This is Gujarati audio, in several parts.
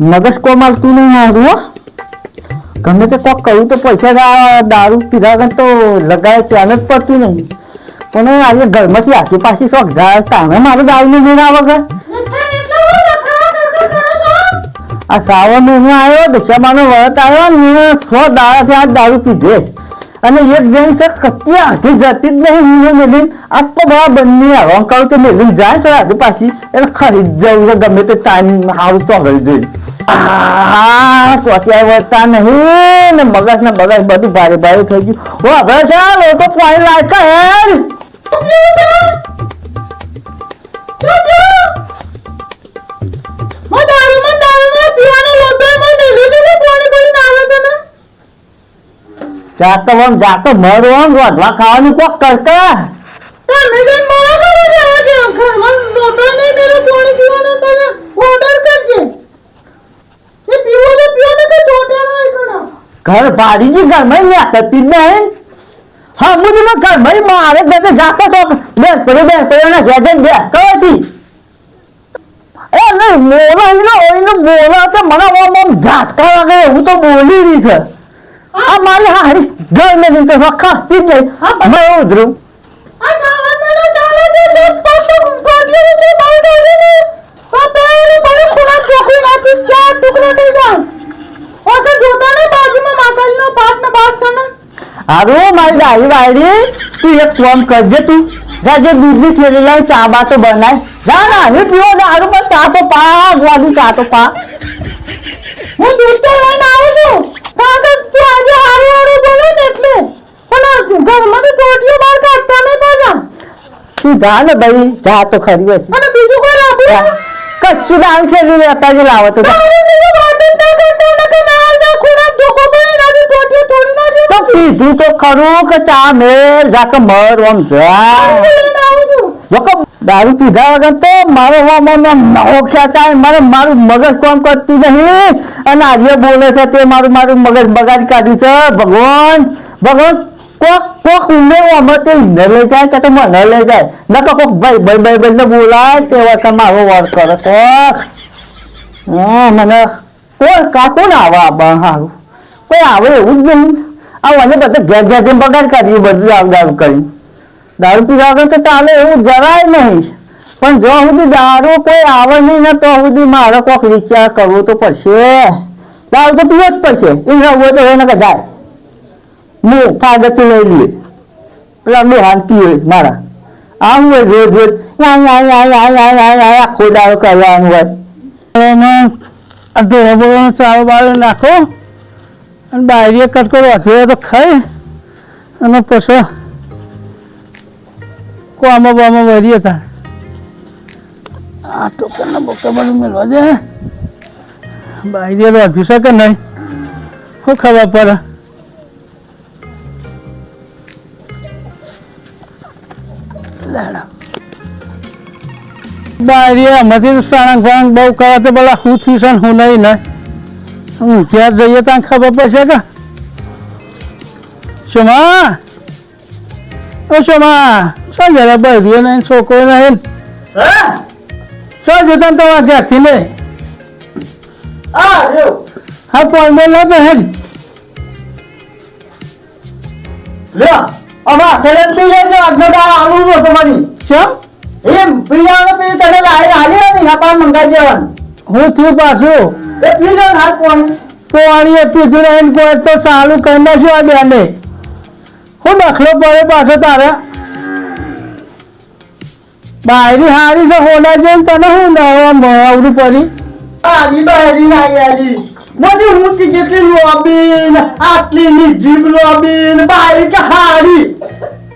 મગજ કોમાલતું નહીં આવતું, હો. ગમે તે કોક કહ્યું તો પૈસા દારૂ પીધા વગર તો લગાય ત્યાં જ પડતું નહીં. પણ આજે ઘરમાંથી આખી પાછી શોખ જાય તામે મારું દારૂ નહીં આવે વગર? આ શ્રાવણ મહિનો આવ્યો, દશામાનો વ્રત આવ્યો ને સો દાડાથી આ દારૂ પીધે. અને એક જણ છે કચ્ચી આખી જતી જ નહીં, હું મેલીન આ તો બધા બંને હવા કહું તો મેલીન જાય છે આખી પાછી એટલે ખરીદ જવું છે, ગમે તે ટાઈમ સારું તો હવે જોઈ ચોથિયા વધતા નહીં ને મગજ ને મગજ બધું ભારે ભારે થઈ ગયું. ઓ હવે ચાલ તો પાણી લાયકા હેર જાતો આમ જાતો મરો આમ રોટલા ખાવાનું કોક કરતા ઘર ભાડી જી ઘરમાં ઈ આકતી જ નહીં. હા મુજી માં ઘરમાં મારે બધે જાતો તો બે પડે બે પડે ને ઘેર જઈને બેસ કવાથી એ નહીં બોલો એનો એનો બોલા તો મને ઓમ ઓમ ઝાટકા લાગે એવું તો બોલી રહી છે. આ મારી હારી ઘર ને તો વખાતી જ નહીં મેં ઉધરું. હારું મારી ડાળી વાળી તું એક કામ કરજે તું. જા જે દૂધની થેલી લઈ ચા બા તો બનાય. જા ના હવે પીવો દારૂ પણ ચા તો પા ગોળી ચા તો પા. હું દૂધ તો લઈને આવું છું. કાકા તું આજે હારું હારું બોલે ને એટલે. પણ ઘરમાંથી ટોટીઓ બહાર કાઢતા નહીં પાછા. તું જા ને ભાઈ જા તો ખરી હતી અને બીજું કોઈ કચ્છી દાળ છે લેતા જ લાવો તો. કીધું તો ખરું કે ચા મેર જા મર ઓમ જા. દારૂ પીધા વગર તો મારો ઓખ્યા થાય મારે મારું મગજ કોમ કરતું નહીં. અને આજે બોલે છે તે મારું મારું મગજ બગાડી કાઢ્યું છે. ભગવાન ભગવાન કોક કોક ઉમેરો અમે તે ઇને લઈ જાય કે તો મને લઈ જાય ન તો કોક ભાઈ ભાઈ ભાઈ ભાઈ બોલાય તે વખતે મારો વાર કરે કોક મને કોઈ કાકો ના આવે આ હારું કોઈ આવે એવું જ નહીં આ મને બધા ઘેર ઘેર જઈને બગાડ કાઢ્યું બધું આવ દારૂ કરી દારૂ પીવા વગર તો ચાલે એવું જરાય નહીં પણ જો સુધી દારૂ કોઈ આવે નહીં ને તો સુધી મારે કોક વિચાર કરવો તો પડશે દારૂ તો પીવો જ પડશે એ તો એને હું કાગળ લઈ લઈએ પેલા બે હાંકી હોય મારા. આમ હોય રોજ રોજ. દારૂ કરવાનું હોય. એમાં આ ઢોરો બોરોનો ચારો નાખો અને બાયરીએ કટકો વધ્યો તો ખાય અને પછી કોમો બામાં વરીએ હતા આ ટોકરના બોકા બધું મેળવા જાય બાયરીએ રાખ્યું છે કે નહીં? શું ખબર પડે? બાયરીએ આમાંથી સાણંગ ફાણંગ બહુ કરે તો બોલા હું થયું છે ને શું નહીં ને? હું ક્યાં જઈએ ત્યાં ખબર પડશે કે? શમા? ઓ શમા શું જરા બહેરીઓ નહીં છોકરો નહીં? શું જતા તમારા ઘેરથી નહીં? હા પણ મેં લે બહેન લ્યો અમે આખરે પી લેજો આજનો દાડો આવું તમારી. ચમ એમ પીવાનો પી તને લાવી હાલી ને ના પાન દેવાનું. હું થયું પાછું. એ પીધું કોઈ તો ચાલુ કરી નાખ્યો આ બેને. હું દખલો પડે પાછો તારે. બાયરી હારી છે હોના જઈને તને હું આવડું પડી. આજી બાયરી ના આવી મોટી ઊંચી જેટલી લોબી આટલી ની જીભ ને કે હારી.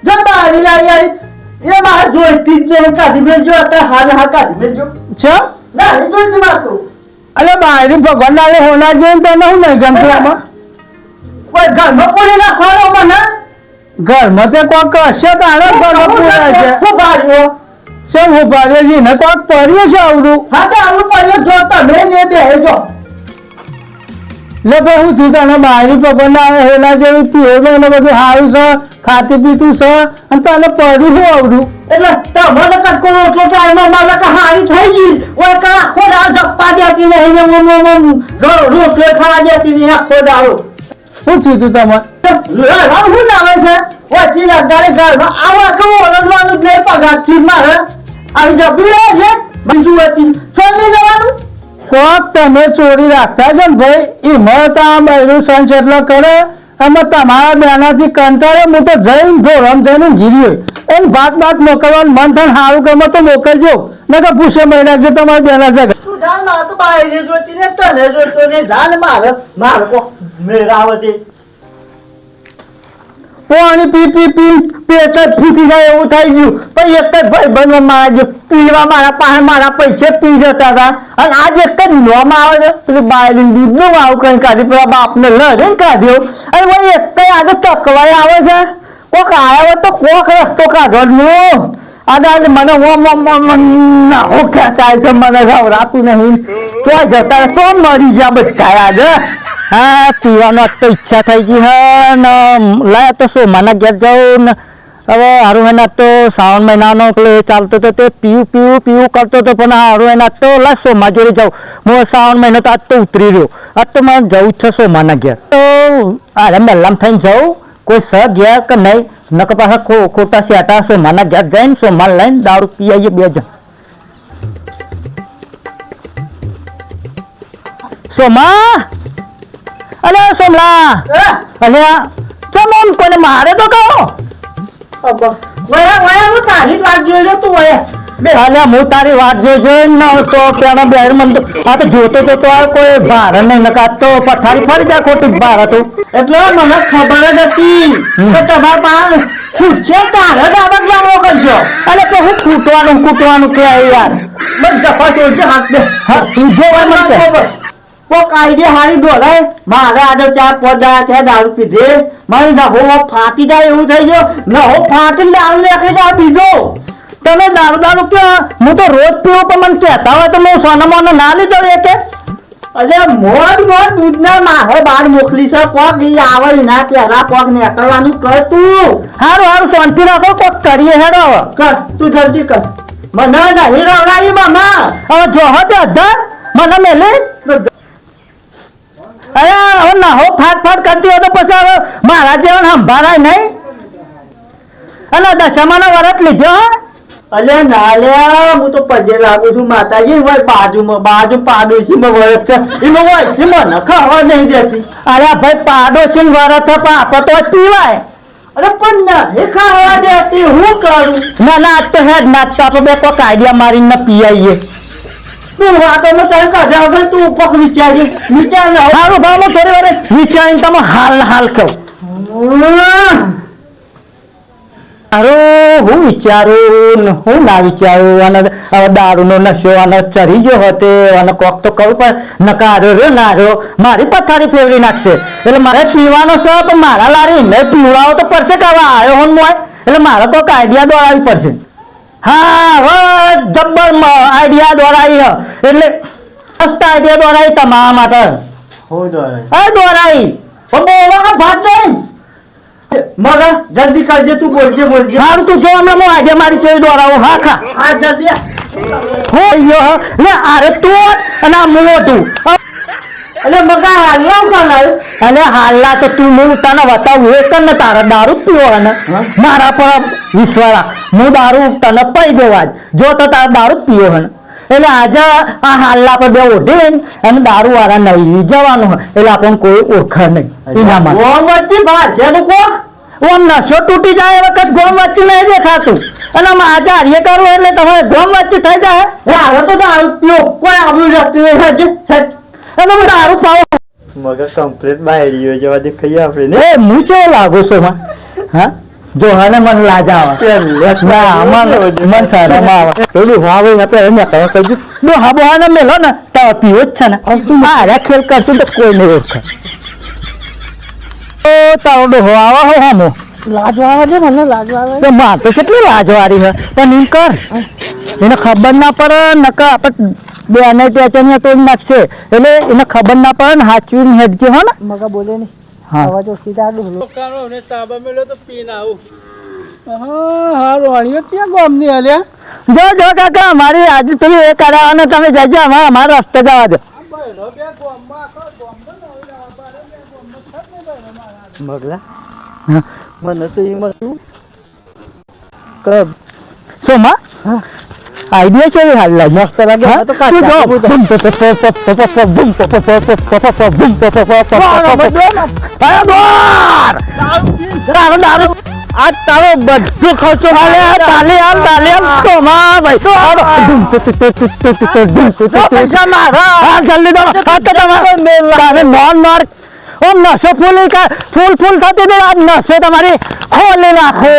જો બારી લાવી આવી એ મારે જોઈતી જ નહીં કાઢી મેલજો અત્યારે હારે હા કાઢી મેલજો છે? ના એ જોઈતી વાતો અરે બાયરી ભગવાન નાલે હોના જઈને તને હું નહીં ગમતું આમાં કોઈ ઘરમાં પોણી નાખવાનો મને? ઘરમાં તે કોક હશે તારે ઘરમાં પૂરા છે શું હું રહે છે? ને કોક પડ્યું છે આવડું? હા તો આવું પડ્યો જો તમે ને જો પણ હું થયું તને બહારની પકડ આવે એના જેવી પીવો એને બધું સારું છે ખાતી પીતું છે અને તને પડ્યું શું આવડું? એટલે તમારે કટકો રોટલો ટાઈમમાં મારે કે હારી થઈ ગઈ. ઓય કા આખો દાળ જપ્પા દેતી નહીં ને મમ રો- રોટલો ખાવા દેતી નહીં આખો દાળો શું થયું તું તમારે શું લાવે છે? ઓછી લગાડે ઘરમાં આવા કે ઓળખવાનું જ નહીં પગાર. થી મારે? આવી જબરી છે? બીજું હતી. છોડી જવાનું. કોક તમે ચોરી રાખતા છો ને ભાઈ, એ તો આ બૈરું સંચ એટલો કરે અમે તમારા બેનાથી કંટાળે હું તો જઈને ધોરમ જઈને ગીરી હોય. એને ભાત ભાત મોકલવાનું મન થાય સારું ગમે તો મોકલજો. ને કે પૂછે મહિના નાખજો તમારી બેના જગત તું તો બાયરી જોતી ને તને જોતો ને જાન મારે મારે મેળાવતી પાણી પી પી પી, પેટ ફૂટી જાય એવું થઈ ગયું. પણ એક જ ભાઈ બનવા મારા જે પીવા મારા પાસે મારા પૈસે પી જતા હતા. અને આજ એક જ નોમાં આવે છે. પેલું બાયલી દૂધનું આવું કઈ કાઢી પેલા બાપને લઈને કાઢ્યો. અને વળી એક આજે તકવાય આવે છે. કોક આવ્યા તો કોક રસ્તો કાઢવાનો આજે મને ઓમ ઓમ ઓમ ઓમ ના હો ખેંચાય છે. મને ગવરાતું નહીં. તો જતા તો મરી ગયા બધા આજે. હા પીવાનો આજ તો ઈચ્છા થઈ ગઈ હે ને લાય તો શું મને ઘેર જાઉં ને હવે હારું એના તો શ્રાવણ મહિનાનો પેલો એ ચાલતો હતો તે પીવું પીવું પીવું કરતો હતો પણ હારું એના તો લા સોમાં જોડે જાઉં હું શ્રાવણ મહિનો તો આજ તો ઉતરી રહ્યો આજ તો મને જવું જ છે સોમાના ઘેર તો અરે મેલામ થઈને જાઉં કોઈ સ ઘેર કે નહીં નકર પાછા ખો ખોટા સેટા સોમાના ઘેર જઈને સોમાન લઈને દારૂ પી આવીએ બે જણ સોમા અલે સોમલા. અલે ચમ આમ કોને મારે તો કહો? વયા વયા હું તારી વાત જોઈ તું વયા અલે હું તારી વાત જોઈ ન તો પેલા બેર મન આ તો જોતો જોતો આ કોઈ ભાર નહીં નકા તો પથારી ફરી જાય ખોટી ભાર હતું એટલે મને ખબર જ હતી કે તમારા પાસે ખુરશે તારે જ આવક લાવો કરશો. અલે તો હું કૂટવાનું કૂટવાનું કે યાર. બસ જપા ચોરશે હાથ દે. હા તું જો મને કે. કોક આઈડિયા હારી દોડાય મારે આજે ચાર પાંચ દાડા થયા દારૂ પીધે. મારી નહો ફાટી જાય એવું થઈ ગયો. નહો ફાટી દારૂ લેખે જા બીજો તમે દારૂ દારૂ કે હું તો રોજ પીવો પણ મને કહેતા હોય તો હું સોના મોને ના લે એ કે અરે મોડ મોડ દૂધના માહે બાર મોકલી છે કોક ઈ આવે ના કેરા કોક નીકળવાનું કર તું. હારું હારું શાંતિ રાખો કોક કરીએ હેડો. કર તું જલ્દી કર. મને ના હીરો રાઈ મામા. હવે જો હદ અધર મને મેલે. અરે હવે ના હો ફાટ ફાટ કરતી હોય તો પછી હવે મારા જેવા સંભાળાય નહીં? અને દશામાનો વરત લીધો અલે ના લે હું તો પજે લાગુ છું માતાજી હોય બાજુમાં બાજુ પાડોશીમાં વરત છે. એમાં હોય છે મને ખાવા નહીં દેતી. અરે ભાઈ પાડોશી વરત છે પણ તો પીવાય. અરે પણ નહીં ખાવા દેતી હું કરું? ના ના તો હેડ ના તો આપણે બે કોક આઈડિયા મારીને પીઆઈએ. તું વાતો માં કાઢ્યા વગર તું પગ વિચારી વિચાર ના સારું ભાવ થોડી વાર વિચારીને તમે હાલ હાલ કહો. અરે હું વિચારું હું ના વિચારું અને હવે દારૂનો નશો અને ચરી ગયો હતો અને કોક તો કહું પણ નકાર્યો રહ્યો ના રહ્યો. મારી પથારી ફેરવી નાખશે. એટલે મારે પીવાનો છે પણ મારા લારી ને પીવડાવો તો પડશે કે હવે આવ્યો હોન મોય? એટલે મારે કોઈક આઈડિયા દોડાવી પડશે. હા હવે જબ્બર આઈડિયા હ. એટલે મસ્ત આઈડિયા દોડાવી તમારા માટે. હો દોરે હા પણ બોલવા ભાત નહીં. મગા જલ્દી કરજે તું બોલજે બોલજે. હારું તું જો હમણાં હું મારી છે દોરાવો. હા ખા. હા જલ્દી. હોયો લે આરે તું અને આ મુઓ એટલે મગા હાલ્યો કલાય અને હાલના તો તું હું તને બતાવું એક ને તારા દારૂ પીવો ને મારા પર વિશ્વાસ હું દારૂ તને પઈ દેવા જ. જો તો તારા દારૂ પીવો હે એટલે આજે આ હાલના પર બે ઓઢે અને દારૂ વાળા નહીં જવાનું એટલે આપણને કોઈ ઓળખે નહીં. એનામાં. ગોમતી ભાત છે તું કો ઓમ નશો તૂટી જાય એ વખત ગોમ વચ્ચે નહીં દેખાતું. અને આમાં આજે હારીએ કરવું એટલે તમારે ગોમ વચ્ચે થઈ જાય. હવે તો દારૂ પીઓ કોઈ આવ્યું જતું અને હું દારૂ પાવું મગા કમ્પ્લીટ બાયરીઓ જેવા દેખાઈ આપણે એ હું કેવો લાગુ છું માં હા? જો હાને મને લાજા આવે. ના મને મન શરમ આવે. પેલું હવે ને પેલા ને કહે કહ્યું નો હાબો હાને મેલો ને તો પીવો જ છે ને. તું મારા ખેલ કરશું તો કોઈ નહીં ઓળખે. ઓ તારો ડોહો આવે હો હામો. લાજવા આવે છે મને લાજવા આવે તો માર તો કેટલી લાજવારી હે. પણ એમ કર. એને ખબર ના પડે નકર આપણે બે અને ટેચનિયા તોડી નાખશે એટલે એને ખબર ના પડે ને હાચવીને હેડજે હો ને. મગા બોલે નહીં. હા. અવાજ ઓછી દાડો હલો કારો ને તાબા મેલો તો પીન આવું. જો જો કાકા અમારી આજે પેલી એ કરાવવાને તમે જજો અમારે અમારો રસ્તે જવા દો. મગલા. મને તો એમાં શું શું માં? આઈડિયા છે હાલ લાગે મસ્ત લાગે તો કાચા કબૂતર. દારૂ દારૂ આ તારો બધો ખર્ચો હાલે આ તાલે આમ તાલે આમ સોમા ભાઈ પૈસા મારા હા જલ્દી દો આ તો તમારો તારે નોન માર ઓમ નસો ફૂલ કા ફૂલ ફૂલ થતી ને આ નસો તમારી ખોલી નાખો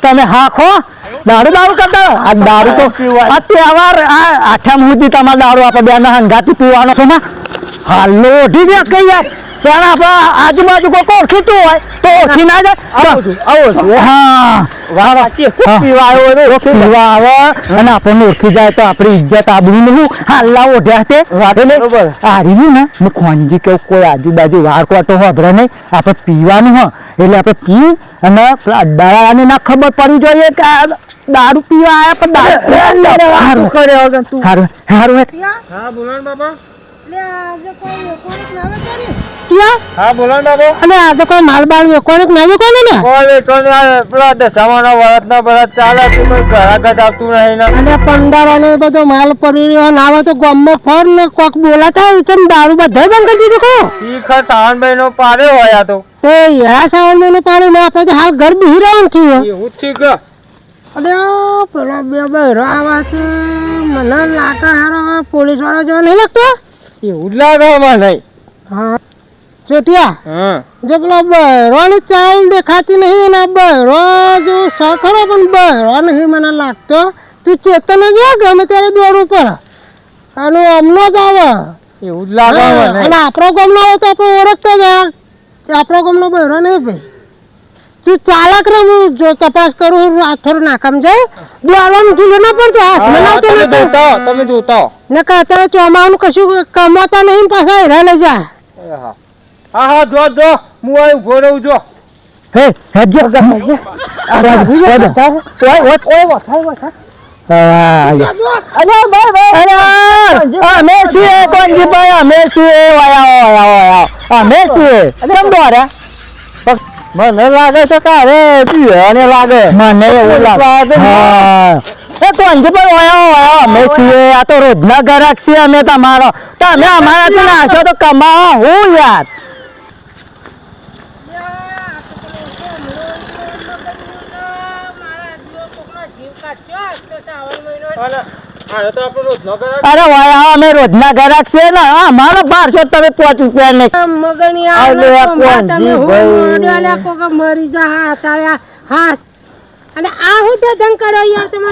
તમે હાખો દારૂ દારૂ કરતા આ દારૂ તો આ તહેવાર આ આઠમ સુધી તમારે દારૂ આપણે બેના હંગાથી પીવાનો છો ને? હાલો ઓઢી દે કઈ યાર ત્યાં આપણા આજુબાજુ કોઈ ઓળખીતું હોય તો ઓળખી ના જાય. આવો હા. વાહ વાહ. પીવા આવ્યો પીવા આવે અને આપણને ઓળખી જાય તો આપણી ઇજ્જત આબરૂ નહીં. હાલ્લા ઓઢ્યા તે બરોબર. આ રહ્યું ને મેં ખોંજી કે કોઈ આજુબાજુ વાર કોટો હોભરે નહીં. આપણે પીવાનું હ. એટલે આપણે પી અને પેલા અડ્ડાવાળાને ના ખબર પડી જોઈએ કે દારૂ પીવા આયા પણ દારૂ હારું. કરે વગર તું. હારું હારું હા બોલો બાપા. લે આજે કોઈ વેકોણિક ના વેચાણી? હા બોલો ને અને આજે કોઈ માલ બાળ વેકોણિક ના? ને તો ને આ પેલા દશામાનો વરતનો વરત ચાલે છે કોઈ ઘરાગત આવતું નહીં ને અને પંડારાને બધો માલ પડી રહ્યો ના તો ગામમાં ફર ને કોક બોલાતા હોય કેમ દારૂ બધા બંધ કરી દીધું કહો ઈ ખર સાવનભાઈ નો પારે હોય આ તો. એ યા સાવન મહિને પાણી માં આપણે તો હાલ ઘર બી રહ્યો એવું કે અરે પેલા બે બહેરો આવા છે મને લાગે હારો પોલીસવાળા જેવા નહીં લાગતો એવું જ લાગે મને હા ચોટિયા હા જે પેલો બહેરોની ચાલ દેખાતી નહીં ને બહેરો જો સખરો પણ બહેરો નહીં મને લાગતો તું ચેતન જ ગમે ત્યારે દોડ ઉપર અને અમનો જ આવે એવું જ લાગે અને આપણો ગમનો આવે તો આપણે ઓળખતો જ. આપણો ગમનો બહેરો નહીં ભાઈ તું ચાલક રે હું જો તપાસ કરું થોડું નાકામ જાય દોડવાનું ઢીલો ના પડતો હાથ મનાવતો તમે નતો જોતા તમે જોતા હો. ને કે અત્યારે ચોમાનું કશું કમાતા નહીં પાછા હેરા લઈ જા હા હા જો જો હું આ ઊભો રહું જો હે હેજો અરે હેડો. ઓય અમે છીએ કોણજીભાઈ અમે છીએ અમે કેમ મને લાગે છે કે અરે પીવાને લાગે. મને એવું લાગે. હા. એ અમે છીએ આ તો રોજના ગ્રાહક છીએ અમે તમારો. તમે અમારાથી નાશો તો કમાવો હું યાર. તો. અરે વાયા અમે રોજના ગ્રાહક છે ને. આ મારો બારસો તમે પાંચ રૂપિયા ને મગની અલે આ કોણજી ભાઈ. મરી જા હા તારે હા. અને આ હું તે ધન કરો યાર તમે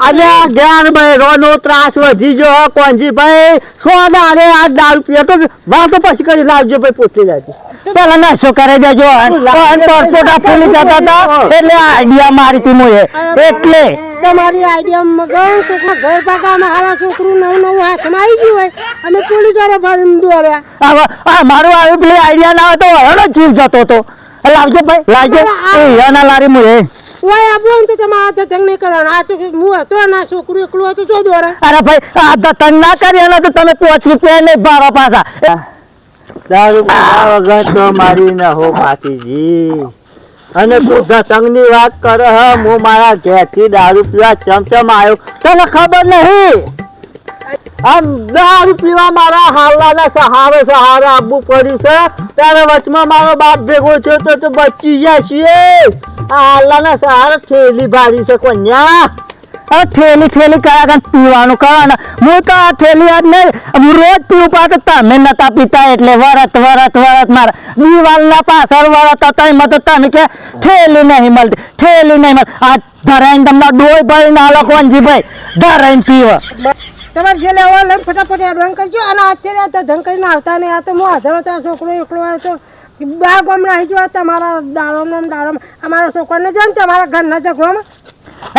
આજે આ ભાઈ રોનો ત્રાસ વધી ગયો કોંજીભાઈ સો દાડે આ દારૂ પીએ તો વાતો પછી કરી લાવજો ભાઈ પૂછી જાય પેલા નશો કરે દેજો ટોટા ફૂલી જતા હતા એટલે આઈડિયા મારી હતી મોએ એટલે તમારી આઈડિયા મગન કોકના ઘર પાકામાં હારા છોકરું નવું નવું હાથમાં આવી ગયું હોય. અમે પોલીસવાળા ફાડીને દોડ્યા હવે આ મારું પેલી આઈડિયા ના હતો તો એનો જીવ જતો હતો. લાવજો ભાઈ લાવજો. એ યાના લારી મોએ ઓય આપો ને તો તમારા હાથે જંગ નહીં કરવાનો. આ તો હું હતો ના છોકરું એકલું હતું જો દોડે અરે ભાઈ આ દતંગ તંગ ના કરી એનો તો તમે પાંચ રૂપિયા નહીં ભાડો પાછા. દારૂ તો મારી ઘેરથી દારૂ પીવા ચમચમ ખબર નહીં? આમ દારૂ પીવા મારા હાલાના સહારે સહારે આવવું પડ્યું છે. ત્યારે વચમાં મારો બાપ ભેગો છે તો બચી જાય છીએ. આ હાલાના સહારે થેલી ભારી છે, કન્યા. હવે થેલી થેલી કયા કાંઈ પીવાનું કરવાનું હું તો આ થેલી આજ નહીં, હું રોજ પીવું પાછું તમે નતા પીતા એટલે વરત વરત વરત મારા. દિવાલના પાછળ વરત હતા, એમાં તો તમે કે થેલી નહીં મળતી, થેલી નહીં મળતી. આ ધરાઈને તમને ડોય ભાઈ ના લોકો ભાઈ ધરાઈને પીવો. તમારે જે લેવા લઈને ફટાફટ એડવાન્સ કરજો. અને અત્યારે આ તો ધન કરીને આવતા નહીં. આ તો હું હાજર હતો છોકરો એકલો આવ્યો તો. બાર ગામ રહી ગયો તમારા દાડો દાડોમાં. અમારા છોકરાને જો ને તમારા ઘરના ઝઘડોમાં?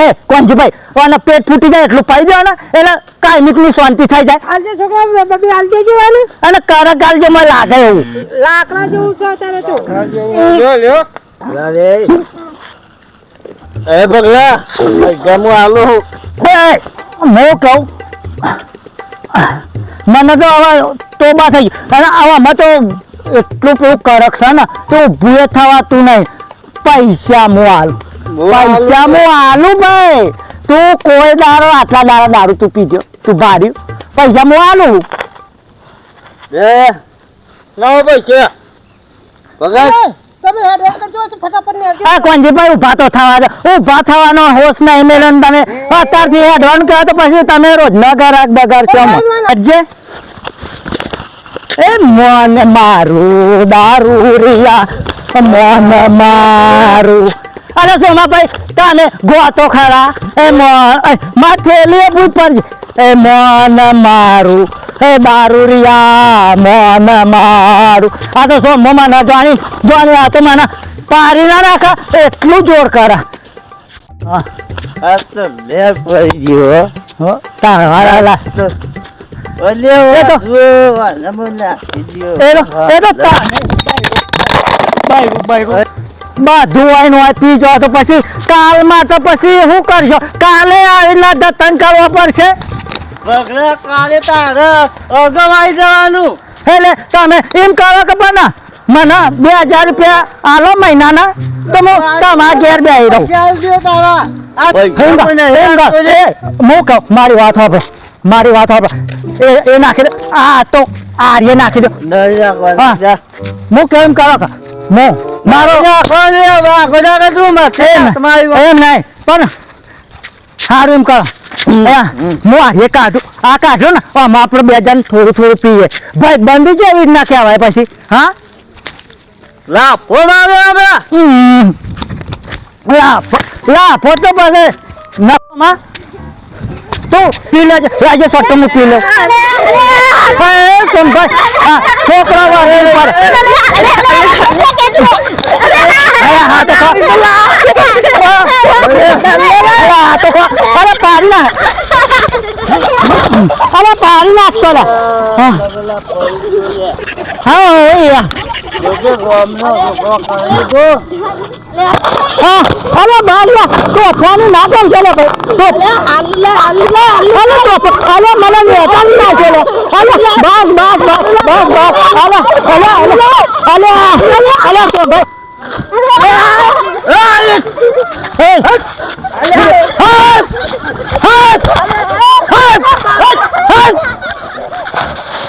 એ કોંજીભાઈ ઓના પેટ ફૂટી જાય એટલું પાઈ દેવાના એટલે કાયમિકની શાંતિ થઈ જાય. આજે છોકરા બબી હાલ દેજો વાને અને કારા ગાલ જે મને લાગે એવું. લાકડા જેવું છે તારે તો. એ બગલા ગમો આલો હે. હું કહું. મને તો આવા તોબા થઈ અને આવામાં તો એટલું પેલું કરક છે ને તો ભૂએ થવાતું નહીં. પૈસા મો આલુ પૈસા આલુ ભાઈ. તું કોઈ દારો આટલા દારા દારૂ તું પીજો તું ભાર્યું. પૈસા આલુ. બે. લાવો પૈસા. બગા તમે હેડ હેડ કરજો તો ફટાફટ ને આ કોંજીભાઈ ઊભા તો થવા દે. ઊભા થવાનો હોશ નહીં મેલો તમે. અત્યારથી હેડવાનું કહો તો પછી તમે રોજ ન ગરાક અજે એ મન મારું દારૂ રિયા. મન મારું. અરે સોમાભાઈ તને ગોતો ખરા. એ માથે માથેલી ભૂત એ મોન મારું એ દારૂ રિયા મોન મારું. આ તો સોમો ના જાણી જાણી આ તો મને પારી ના રાખા એટલું જોર કરા. ભાઈ આ પડી ગયો હો. તારા તા બધું આઈને પી જાઓ તો પછી કાલમાં તો પછી શું કરશો? કાલે આવીને દતન કરવા પડશે. કાલે તારે અગવાઈ જવાનું. એટલે તમે એમ કરો કે બના મને બે હજાર રૂપિયા આલો મહિનાના તો હું તમારા ઘેર બે રહું. હું કહું મારી વાત સાંભળો મારી વાત સાંભળો. એ એ નાખી દો આ તો આર્ય નાખી દો. હા. હું કેમ કરો પણ સારું એમ કરો. હા, કાઢું આ કાઢો ને આમાં આપણે બે જણ થોડું થોડું પીએ. ભાઈ બંધ છે એવી રીતના કહેવાય પછી હા. લાફો લાફો તો બને નફામાં તું પી લેજે રાજે સટ્ટો હું પી લે છોકરા વાળે ઉપર અરે પાડી નાખ અરે પાડી નાખશો હા હા જોકે ગોમનો ગોગો કરી દો હા અરે બારિયા તો ફોન ના કરશો લે ભાઈ તો અલે તો અલે મને નેતાની ના છે લે અલે બસ બસ બસ બસ બસ અલે અલે અલે અલે અલે તો ભાઈ એ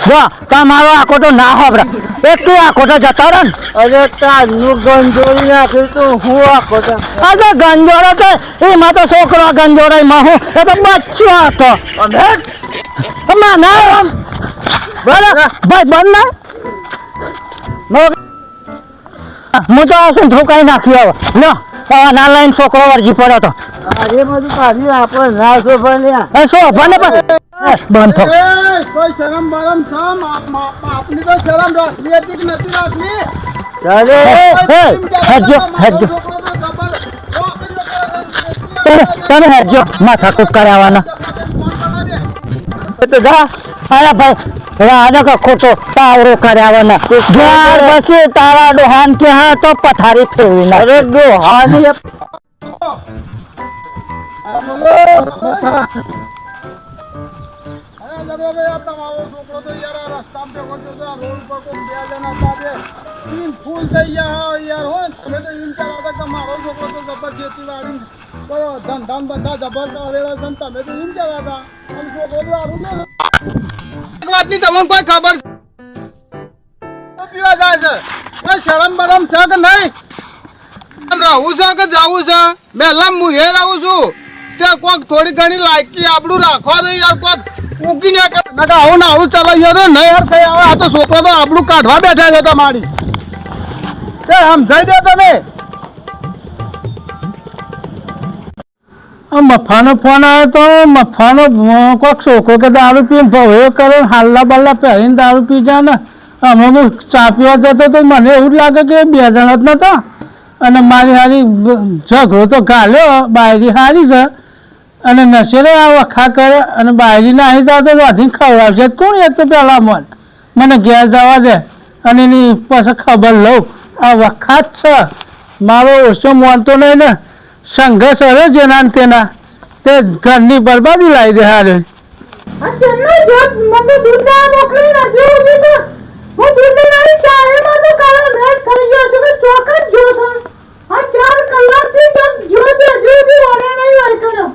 જો તમારો આખો તો ના હોબરા એક આખો તો જતો રહે ને. અરે તારનું ગંજોરી નાખ્યું તું હું આ ખોટા. આ તો ગંજોરો તો એમાં તો છોકરો ગંજોરો એમાં હું એ તો બચ્ચો હતો. ના ના બરાબર ભાઈ બંધ ના. હું તો આ શું ધોકાઈ નાખ્યું હવે. ના લઈને છોકરો વરજી પડ્યો તો. અરે બધું પાછી આપણે ના છો ભલ્યા એ શું ભલે પણ બંધ થો. કોઈ શરમ બરમ છે આપની તો શરમ રાખવી હતી કે નથી રાખવી? તમે તમે માથા કૂક કરાવવાના તો જા. અરે ભાઈ રાડો કે ખોટો તાવરો કરાવવાના. જ્યાર બસે તારા ડોહાન કે હા તો પથારી ફેરવી ના અરે ડોહાની ફૂલ થઈ ગયા યાર હોય તમે તો એમ કહેતા કે મારો છોકરો બધા જબર કરેલા છે. તમે તો હતા છોકરો તો તમને કોઈ ખબર છે છે કોઈ શરમ બરમ છે કે નહીં રહું છે કે જવું છે પહેલા હું હે રહું છું તે કોક થોડી ઘણી લાયકી આપણું રાખવા દે યાર કોક. ઉગી ના કરે નકા આવું ના આવું ચલાવી ગયો નહીં હર થઈ આવે આ તો છોકરો તો આપણું કાઢવા બેઠા છે તમારી. સમજાઈ દે તમે. મફાનો ફોન આવ્યો તો મફાનો કોઈક છોકરો કે દારૂ પીને ભવ્યો કરે હાલ્લા બાલ્લા પહેરીને દારૂ પી જાય ને અમે હું ચા પીવા જતો તો મને એવું લાગે કે બે જણા જ નતા. અને મારી હારી ઝઘડો તો ગાલ્યો બાયરી હારી છે. અને નશેરે આ વખા કરે અને બાયરીના આવી જાવ તો વાંધી ખવડાવશે કોણ એક તો પહેલાં મન? મને ઘેર જવા દે અને એની પાસે ખબર લઉં. આ વખા છે. મારો ઓછો માનતો નહીં ને. સંઘર્ષ હવે જેના તેના. તે ઘરની બરબાદી લાવી દે હારે. ચોક્કસ જોશો. આ ચાર કલાકથી જો જો જો વાળા નહીં વાળ કરો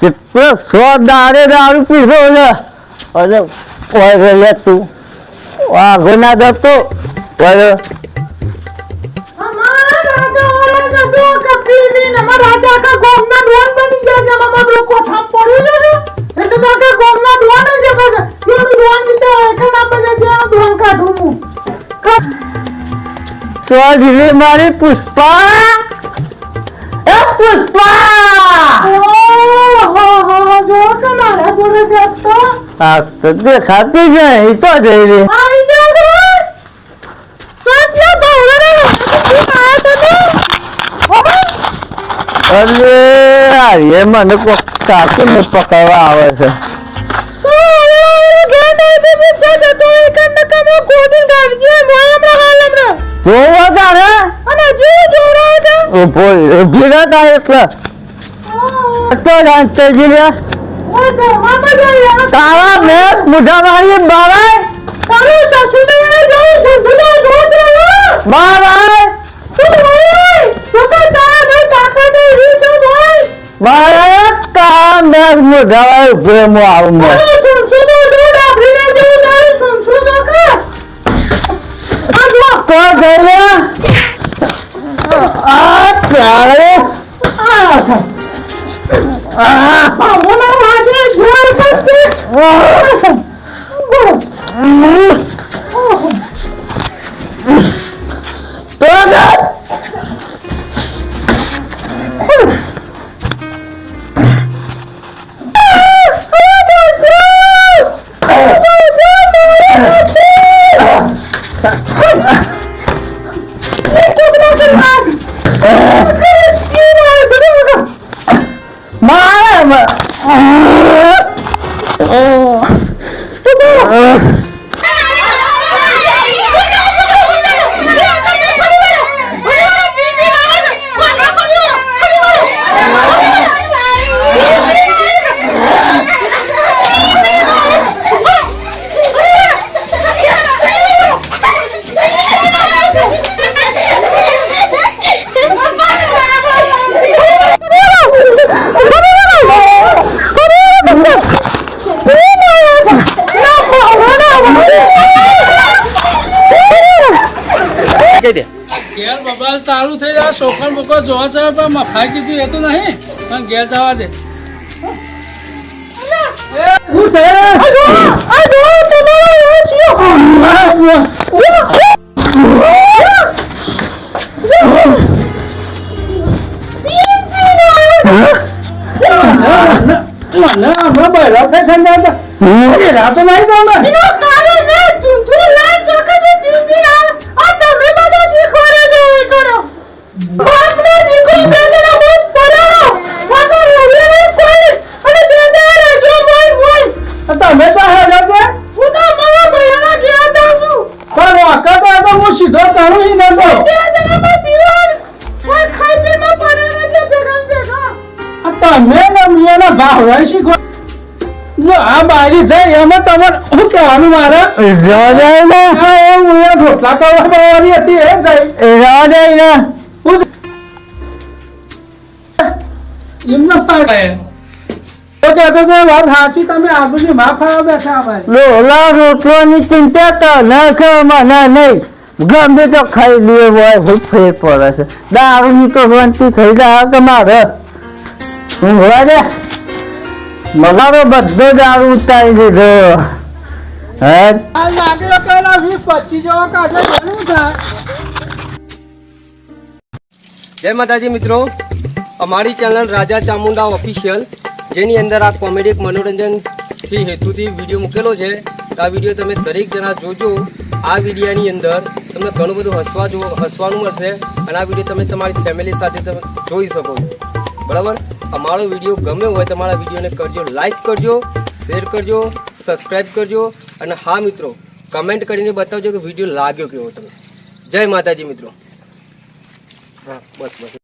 કેટલો સો દાડે દારૂ પીધો ને અને ઓય લે તું. મારી પુષ્પા. આ સદગે ખાતી છે એ તો જઈ રહી. અરે મને કોક કાકી ને પકડવા આવે છે. ભેગા તારા બે મુઢા વાળી બારાય તારું સાસુ ને જોઉં ધંધો ધોધ બારાય તું ભાઈ તો કે તારા બે કાકા ને રીતો ભાઈ બારાય કા બે મુઢા વાળી પ્રેમો આવું મે. કોઈ ગયો આ ત્યારે આ છોકરા બોકરો જોવા જાય પણ મફાઈ કીધું એ તો નહીં પણ ઘેર જવા દે હું છે તો નહીં બારી થઈ એમાં તમારે શું કહેવાનું મારે? જવા ને? એ હું કરવા હતી એ જવા ને? એમને પાડે. લોલા રોટલોની ચિંતા તો ના કર મને નહીં. ગમે તો ખાઈ લે હોય હું ફેર પડે છે. દારૂની તો વંતી થઈ જાય કે મારે હું હોવા દે? મારો બધો દારૂ ઉતારી દીધો. હે? આ લાગે વીસ પચીસ જેવા કાઢે ઘણું થાય? જય માતાજી મિત્રો. અમારી ચેનલ રાજા ચામુંડા ઓફિશિયલ જેની અંદર આ કોમેડી મનોરંજનથી હેતુથી વીડિયો મૂકેલો છે. તો આ વીડિયો તમે દરેક જણા જોજો. આ વિડીયાની અંદર તમને ઘણું બધું હસવા જો હસવાનું મળશે અને આ વીડિયો તમે તમારી ફેમિલી સાથે તમે જોઈ શકો છો. બરાબર? અમારો વીડિયો ગમે હોય તમારા વિડીયોને કરજો લાઈક કરજો શેર કરજો સબસ્ક્રાઈબ કરજો અને હા મિત્રો કમેન્ટ કરીને બતાવજો કે વીડિયો લાગ્યો કેવો તમે. જય માતાજી મિત્રો. હા, બસ બસ.